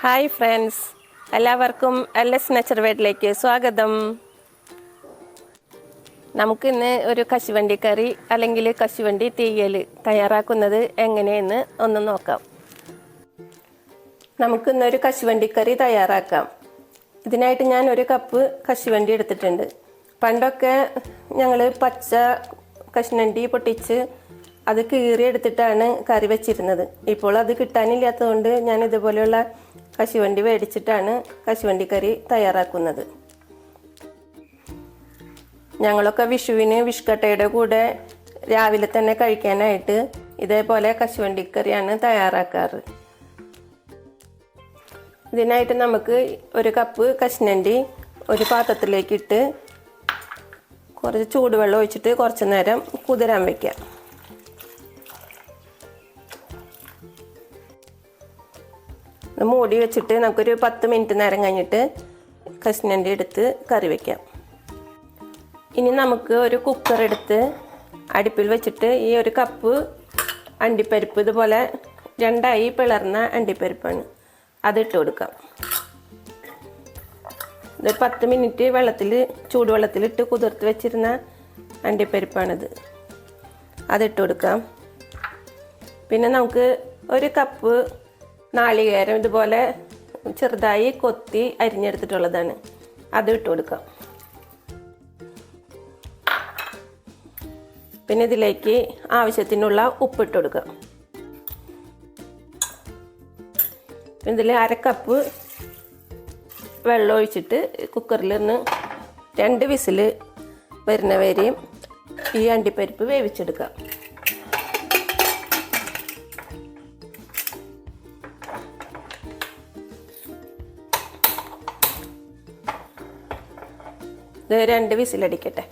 Hi friends എല്ലാവർക്കും L S nature വേഡിലേക്ക് സ്വാഗതം. നമുക്കിന്ന് ഒരു കശുവണ്ടി കറി അല്ലെങ്കിൽ കശുവണ്ടി തീയൽ തയ്യാറാക്കുന്നത് എങ്ങനെയെന്ന് ഒന്ന് നോക്കാം. നമുക്കിന്നൊരു കശുവണ്ടി കറി തയ്യാറാക്കാം. ഇതിനായിട്ട് ഞാൻ ഒരു കപ്പ് കശുവണ്ടി എടുത്തിട്ടുണ്ട്. പണ്ടൊക്കെ ഞങ്ങൾ പച്ച കശുവണ്ടി പൊട്ടിച്ച് അത് കീറിയെടുത്തിട്ടാണ് കറി വെച്ചിരുന്നത്. ഇപ്പോൾ അത് കിട്ടാനില്ലാത്തതുകൊണ്ട് ഞാൻ ഇതുപോലെയുള്ള കശുവണ്ടി മേടിച്ചിട്ടാണ് കശുവണ്ടി കറി തയ്യാറാക്കുന്നത്. ഞങ്ങളൊക്കെ വിഷുവിന് വിഷ്കട്ടയുടെ കൂടെ രാവിലെ തന്നെ കഴിക്കാനായിട്ട് ഇതേപോലെ കശുവണ്ടി കറിയാണ് തയ്യാറാക്കാറ്. ഇതിനായിട്ട് നമുക്ക് ഒരു കപ്പ് കശുനണ്ടി ഒരു പാത്രത്തിലേക്കിട്ട് കുറച്ച് ചൂടുവെള്ളം ഒഴിച്ചിട്ട് കുറച്ച് നേരം കുതിരാൻ വയ്ക്കാം മൂടി വെച്ചിട്ട് നമുക്കൊരു പത്ത് മിനിറ്റ് നേരം കഴിഞ്ഞിട്ട് കഷ്ണന്റെ എടുത്ത് കറി വയ്ക്കാം ഇനി നമുക്ക് ഒരു കുക്കർ എടുത്ത് അടുപ്പിൽ വെച്ചിട്ട് ഈ ഒരു കപ്പ് അണ്ടിപ്പരിപ്പ് ഇതുപോലെ രണ്ടായി പിളർന്ന അണ്ടിപ്പരിപ്പാണ്. അതിട്ട് കൊടുക്കാം. ഇത് പത്ത് മിനിറ്റ് വെള്ളത്തിൽ ചൂടുവെള്ളത്തിലിട്ട് കുതിർത്ത് വെച്ചിരുന്ന അണ്ടിപ്പരിപ്പാണിത്. അതിട്ട് കൊടുക്കാം. പിന്നെ നമുക്ക് ഒരു കപ്പ് നാളികേരം ഇതുപോലെ ചെറുതായി കൊത്തി അരിഞ്ഞെടുത്തിട്ടുള്ളതാണ്. അത് ഇട്ട് കൊടുക്കാം. പിന്നെ ഇതിലേക്ക് ആവശ്യത്തിനുള്ള ഉപ്പിട്ട് കൊടുക്കാം. ഇതിൽ അര കപ്പ് വെള്ളം ഒഴിച്ചിട്ട് കുക്കറിൽ നിന്ന് രണ്ട് വിസിൽ വരുന്നവരെയും ഈ അണ്ടിപ്പരിപ്പ് വേവിച്ചെടുക്കാം. ഇത് രണ്ട് വിസിലടിക്കട്ടെ.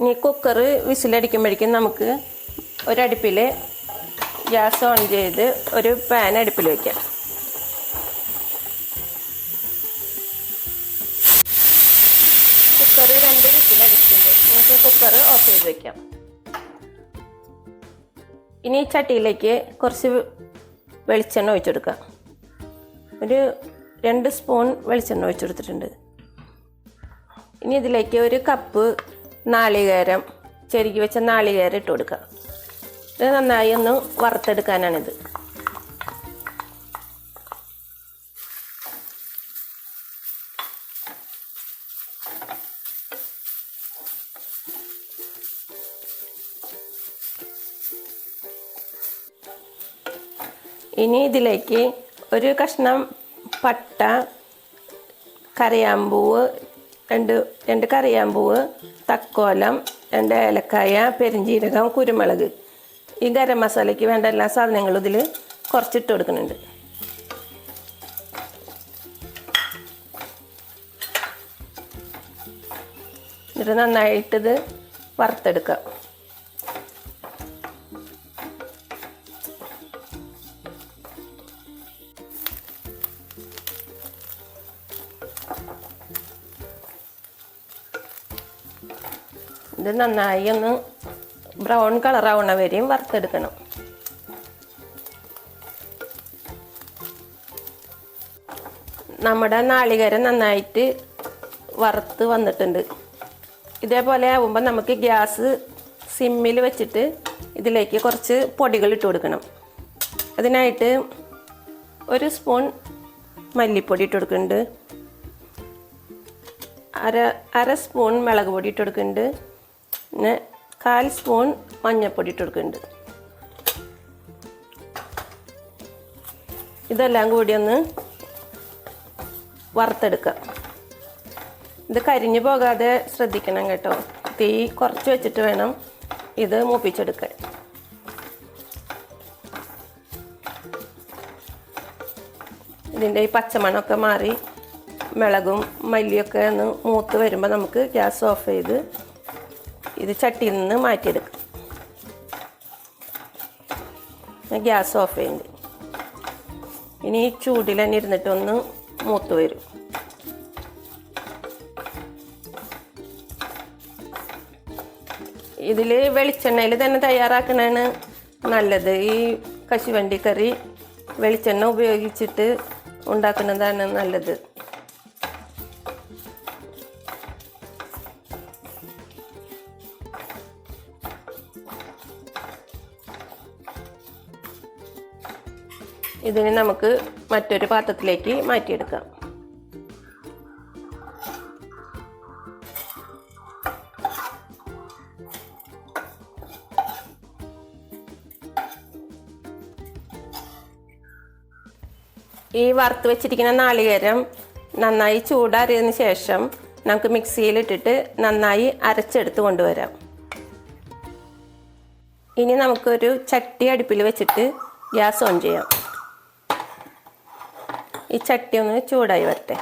ഇനി കുക്കർ വിസിലടിക്കുമ്പോഴേക്കും നമുക്ക് ഒരടുപ്പിൽ ഗ്യാസ് ഓൺ ചെയ്ത് ഒരു പാൻ അടുപ്പിൽ വയ്ക്കാം കുക്കർ രണ്ട് വിസിലടിച്ചിട്ടുണ്ട്. നമുക്ക് കുക്കർ ഓഫ് ചെയ്ത് വയ്ക്കാം ഇനി ചട്ടിയിലേക്ക് കുറച്ച് വെളിച്ചെണ്ണ ഒഴിച്ചെടുക്കാം ഒരു രണ്ട് സ്പൂൺ വെളിച്ചെണ്ണ ഒഴിച്ചെടുത്തിട്ടുണ്ട്. ഇനി ഇതിലേക്ക് ഒരു കപ്പ് നാളികേരം ചെരുക്കി വെച്ച നാളികേരം ഇട്ട് കൊടുക്കുക. ഇത് നന്നായി ഒന്ന് വറുത്തെടുക്കാനാണിത്. ഇനി ഇതിലേക്ക് ഒരു കഷ്ണം പട്ട കറിയാമ്പൂവ് രണ്ട് രണ്ട് കറിയാമ്പൂവ് തക്കോലം രണ്ട് ഏലക്കായ പെരിഞ്ചീരകം കുരുമുളക്. ഈ ഗരം മസാലയ്ക്ക് വേണ്ട എല്ലാ സാധനങ്ങളും ഇതിൽ കുറച്ചിട്ട് കൊടുക്കുന്നുണ്ട്. എന്നിട്ട് നന്നായിട്ടിത് വറുത്തെടുക്കാം. ഇത് നന്നായി ഒന്ന് ബ്രൗൺ കളറാവണ വരെയും വറുത്തെടുക്കണം. നമ്മുടെ നാളികേരം നന്നായിട്ട് വറുത്ത് വന്നിട്ടുണ്ട്. ഇതേപോലെ ആവുമ്പോൾ നമുക്ക് ഗ്യാസ് സിമ്മിൽ വെച്ചിട്ട് ഇതിലേക്ക് കുറച്ച് പൊടികൾ ഇട്ട് കൊടുക്കണം. അതിനായിട്ട് ഒരു സ്പൂൺ മല്ലിപ്പൊടി ഇട്ട് കൊടുക്കുന്നുണ്ട്. അര അര സ്പൂൺ മുളക് പൊടി ഇട്ട് കൊടുക്കുന്നുണ്ട്. പിന്നെ കാൽ സ്പൂൺ മഞ്ഞൾപ്പൊടി ഇട്ട് കൊടുക്കുന്നുണ്ട്. ഇതെല്ലാം കൂടി ഒന്ന് വറുത്തെടുക്കുക. ഇത് കരിഞ്ഞു പോകാതെ ശ്രദ്ധിക്കണം കേട്ടോ. തീ കുറച്ച് വെച്ചിട്ട് വേണം ഇത് മൂപ്പിച്ചെടുക്കാൻ. ഇതിന്റെ ഈ പച്ചമണമൊക്കെ മാറി മിളകും മല്ലിയൊക്കെ ഒന്ന് മൂത്ത് വരുമ്പോൾ നമുക്ക് ഗ്യാസ് ഓഫ് ചെയ്ത് ഇത് ചട്ടിയിൽ നിന്ന് മാറ്റിയെടുക്കാം. ഗ്യാസ് ഓഫ് ചെയ്യുന്നുണ്ട്. ഇനി ചൂടിൽ തന്നെ ഇരുന്നിട്ടൊന്ന് മൂത്ത് വരും. ഇതിൽ വെളിച്ചെണ്ണയിൽ തന്നെ തയ്യാറാക്കണതാണ് നല്ലത്. ഈ കശുവണ്ടി കറി വെളിച്ചെണ്ണ ഉപയോഗിച്ചിട്ട് ഉണ്ടാക്കുന്നതാണ് നല്ലത്. ഇതിനെ നമുക്ക് മറ്റൊരു പാത്രത്തിലേക്ക് മാറ്റിയെടുക്കാം. ഈ വറുത്ത് വെച്ചിരിക്കുന്ന നാളികേരം നന്നായി ചൂടാറിയതിന് ശേഷം നമുക്ക് മിക്സിയിലിട്ടിട്ട് നന്നായി അരച്ചെടുത്ത് കൊണ്ടുവരാം. ഇനി നമുക്കൊരു ചട്ടി അടുപ്പിൽ വെച്ചിട്ട് ഗ്യാസ് ഓൺ ചെയ്യാം. ഈ ചട്ടി ഒന്ന് ചൂടായി വരട്ടെ.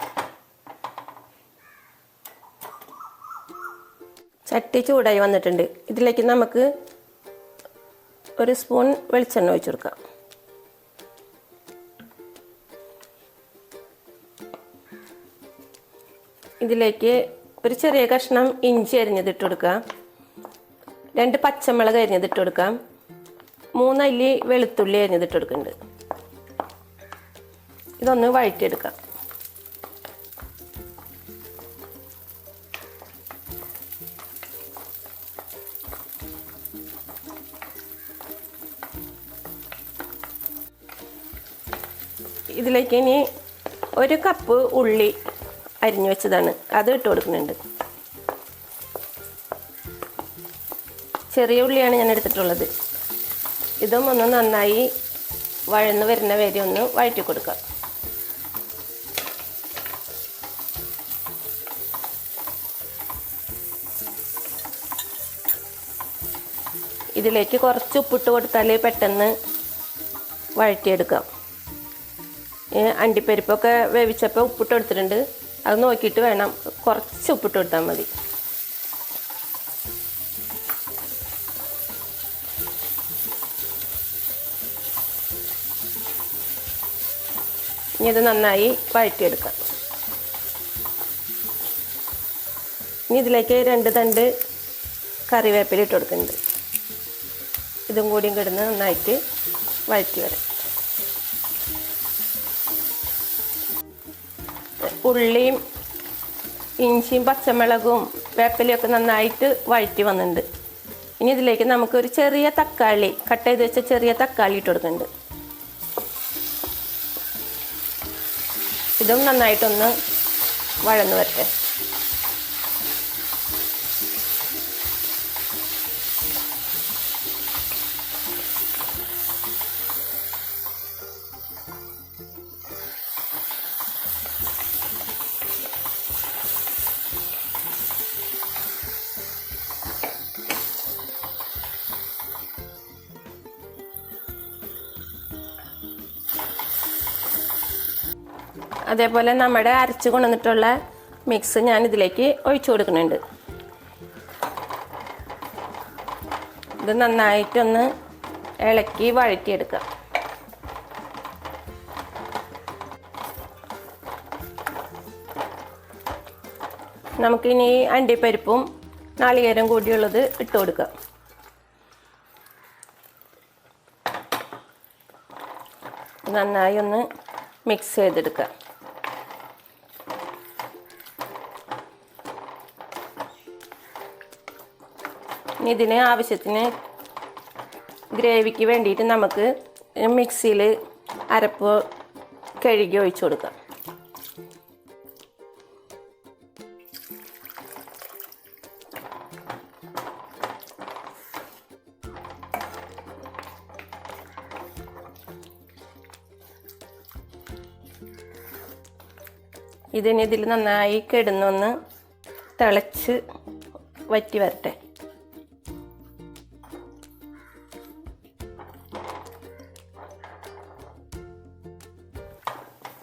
ചട്ടി ചൂടായി വന്നിട്ടുണ്ട്. ഇതിലേക്ക് നമുക്ക് ഒരു സ്പൂൺ വെളിച്ചെണ്ണ ഒഴിച്ചു കൊടുക്കാം. ഇതിലേക്ക് ഒരു ചെറിയ കഷ്ണം ഇഞ്ചി അരിഞ്ഞതിട്ട് കൊടുക്കാം. രണ്ട് പച്ചമുളക് അരിഞ്ഞതിട്ട് കൊടുക്കാം. മൂന്നല്ലി വെളുത്തുള്ളി അരിഞ്ഞതിട്ട് കൊടുക്കുന്നുണ്ട്. ഇതൊന്ന് വഴറ്റിയെടുക്കാം. ഇതിലേക്ക് ഇനി ഒരു കപ്പ് ഉള്ളി അരിഞ്ഞു വെച്ചതാണ്. അത് ഇട്ട് കൊടുക്കുന്നുണ്ട്. ചെറിയ ഉള്ളിയാണ് ഞാൻ എടുത്തിട്ടുള്ളത്. ഇതും ഒന്ന് നന്നായി വഴന്ന് വരുന്ന വരെ ഒന്ന് വഴറ്റി കൊടുക്കുക ഇതിലേക്ക് കുറച്ച് ഉപ്പിട്ട് കൊടുത്താൽ പെട്ടെന്ന് വഴറ്റിയെടുക്കാം. അണ്ടിപ്പരിപ്പൊക്കെ വേവിച്ചപ്പോൾ ഉപ്പിട്ട് കൊടുത്തിട്ടുണ്ട്. അത് നോക്കിയിട്ട് വേണം. കുറച്ച് ഉപ്പിട്ട് കൊടുത്താൽ മതി. ഇനി ഇത് നന്നായി വഴറ്റിയെടുക്കാം. ഇനി ഇതിലേക്ക് രണ്ട് തണ്ട് കറിവേപ്പില ഇട്ട് കൊടുക്കുന്നുണ്ട്. ഇതും കൂടിയും കിടന്ന് നന്നായിട്ട് വഴറ്റി വരാം. ഉള്ളിയും ഇഞ്ചിയും പച്ചമുളകും വേപ്പിലയൊക്കെ നന്നായിട്ട് വഴറ്റി വന്നിട്ടുണ്ട്. ഇനി ഇതിലേക്ക് നമുക്ക് ഒരു ചെറിയ തക്കാളി കട്ട് ചെയ്ത് വെച്ച ചെറിയ തക്കാളി ഇട്ട് കൊടുക്കുന്നുണ്ട്. ഇതും നന്നായിട്ടൊന്ന് വഴന്ന് വരട്ടെ. അതേപോലെ നമ്മുടെ അരച്ച് കൊണ്ടുവന്നിട്ടുള്ള മിക്സ് ഞാൻ ഇതിലേക്ക് ഒഴിച്ചു കൊടുക്കുന്നുണ്ട്. ഇത് നന്നായിട്ടൊന്ന് ഇളക്കി വഴറ്റിയെടുക്കുക നമുക്കിനി അണ്ടിപ്പരിപ്പും നാളികേരം കൂടിയുള്ളത് ഇട്ട് കൊടുക്കാം. നന്നായി ഒന്ന് മിക്സ് ചെയ്തെടുക്കുക ഇനി ഇതിന് ആവശ്യത്തിന് ഗ്രേവിക്ക് വേണ്ടിയിട്ട് നമുക്ക് മിക്സിയിൽ അരപ്പ് കഴുകി ഒഴിച്ചു കൊടുക്കാം. ഇതിന് ഇതിൽ നന്നായി കിടന്നൊന്ന് തിളച്ച് വറ്റി വരട്ടെ.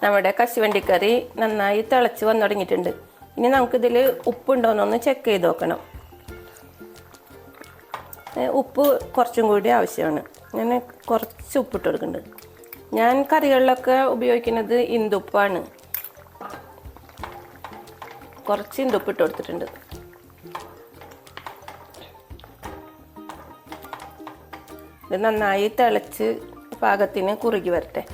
നമ്മുടെ കശുവണ്ടിക്കറി നന്നായി തിളച്ച് വന്നു തുടങ്ങിയിട്ടുണ്ട്. ഇനി നമുക്കിതിൽ ഉപ്പുണ്ടോയെന്നൊന്ന് ചെക്ക് ചെയ്ത് നോക്കണം. ഉപ്പ് കുറച്ചും കൂടി ആവശ്യമാണ്. ഞാൻ കുറച്ച് ഉപ്പിട്ട് കൊടുക്കുന്നുണ്ട്. ഞാൻ കറികളിലൊക്കെ ഉപയോഗിക്കുന്നത് ഇന്ദുപ്പാണ്. കുറച്ച് ഇന്ദുപ്പിട്ട് കൊടുത്തിട്ടുണ്ട്. ഇത് നന്നായി തിളച്ച് പാകത്തിന് കുറുകി വരട്ടെ.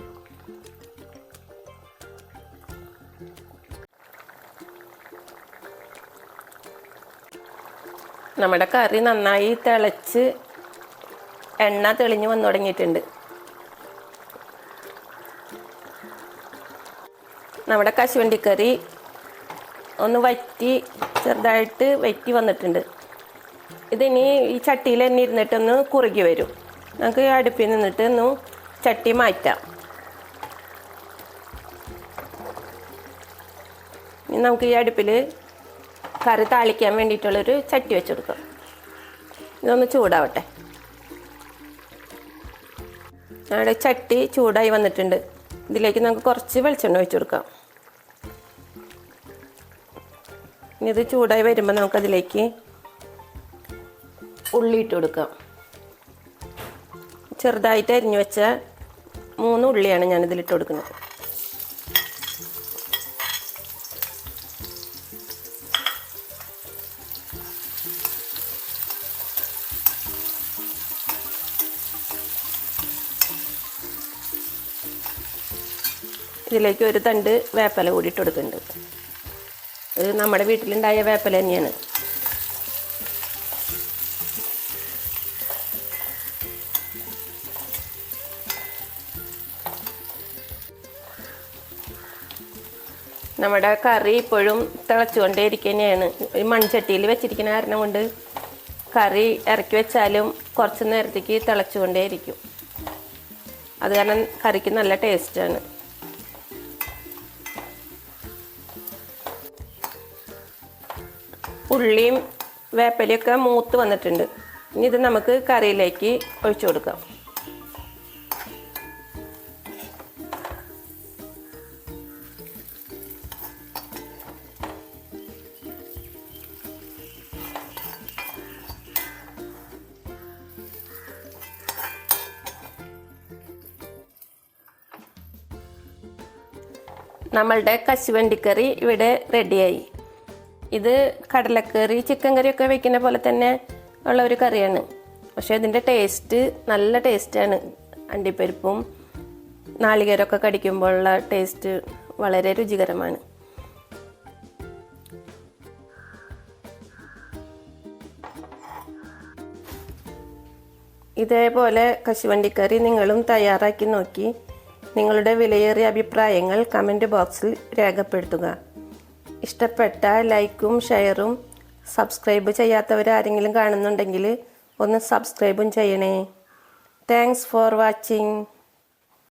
നമ്മുടെ കറി നന്നായി തിളച്ച് എണ്ണ തെളിഞ്ഞു വന്നു തുടങ്ങിയിട്ടുണ്ട്. നമ്മുടെ കശുവണ്ടിക്കറി ഒന്ന് വറ്റി ചെറുതായിട്ട് വറ്റി വന്നിട്ടുണ്ട്. ഇതിനി ഈ ചട്ടിയിൽ തന്നെ ഇരുന്നിട്ടൊന്ന് കുറുകി വരും. നമുക്ക് അടുപ്പിൽ നിന്നിട്ട് ഒന്ന് ചട്ടി മാറ്റാം. നമുക്ക് ഈ അടുപ്പിൽ കറി താളിക്കാൻ വേണ്ടിയിട്ടുള്ളൊരു ചട്ടി വെച്ച് കൊടുക്കുക ഇതൊന്ന് ചൂടാവട്ടെ. നമ്മുടെ ചട്ടി ചൂടായി വന്നിട്ടുണ്ട്. ഇതിലേക്ക് നമുക്ക് കുറച്ച് വെളിച്ചെണ്ണ ഒഴിച്ചു കൊടുക്കാം. ഇനി ഇത് ചൂടായി വരുമ്പോൾ നമുക്കതിലേക്ക് ഉള്ളി ഇട്ട് കൊടുക്കാം. ചെറുതായിട്ട് അരിഞ്ഞു വെച്ച മൂന്ന് ഉള്ളിയാണ് ഞാൻ ഇതിലിട്ട് കൊടുക്കുന്നത്. ഇതിലേക്ക് ഒരു തണ്ട് വേപ്പല കൂടി ഇട്ട് കൊടുക്കുന്നുണ്ട്. ഇത് നമ്മുടെ വീട്ടിലുണ്ടായ വേപ്പല തന്നെയാണ്. നമ്മുടെ കറി ഇപ്പോഴും തിളച്ചുകൊണ്ടേ ഇരിക്കുന്നതാണ് ഒരു മൺചട്ടിയിൽ വെച്ചിരിക്കുന്ന കാരണം കൊണ്ട് കറി ഇറക്കി വെച്ചാലും കുറച്ച് നേരത്തേക്ക് തിളച്ചുകൊണ്ടേ ഇരിക്കും അത് കാരണം കറിക്ക് നല്ല ടേസ്റ്റാണ് ഉള്ളിയും വേപ്പലയൊക്കെ മൂത്ത് വന്നിട്ടുണ്ട്. ഇനി ഇത് നമുക്ക് കറിയിലേക്ക് ഒഴിച്ചു കൊടുക്കാം. നമ്മളുടെ കശുവണ്ടിക്കറി ഇവിടെ റെഡിയായി ഇത് കടലക്കറി ചിക്കൻ ഒക്കെ വെക്കുന്ന പോലെ തന്നെ ഉള്ള ഒരു കറിയാണ്. പക്ഷേ ഇതിന്റെ ടേസ്റ്റ് നല്ല ടേസ്റ്റാണ് അണ്ടിപ്പരിപ്പും നാളികേരമൊക്കെ കടിക്കുമ്പോഴുള്ള ടേസ്റ്റ് വളരെ രുചികരമാണ്. ഇതേപോലെ കശുവണ്ടിക്കറി നിങ്ങളും തയ്യാറാക്കി നോക്കി. നിങ്ങളുടെ വിലയേറിയ അഭിപ്രായങ്ങൾ കമന്റ് ബോക്സിൽ രേഖപ്പെടുത്തുക. ഇഷ്ടപ്പെട്ട ലൈക്കും ഷെയറും സബ്സ്ക്രൈബ് ചെയ്യാത്തവർ ആരെങ്കിലും കാണുന്നുണ്ടെങ്കിൽ ഒന്ന് സബ്സ്ക്രൈബും ചെയ്യണേ. Thanks for watching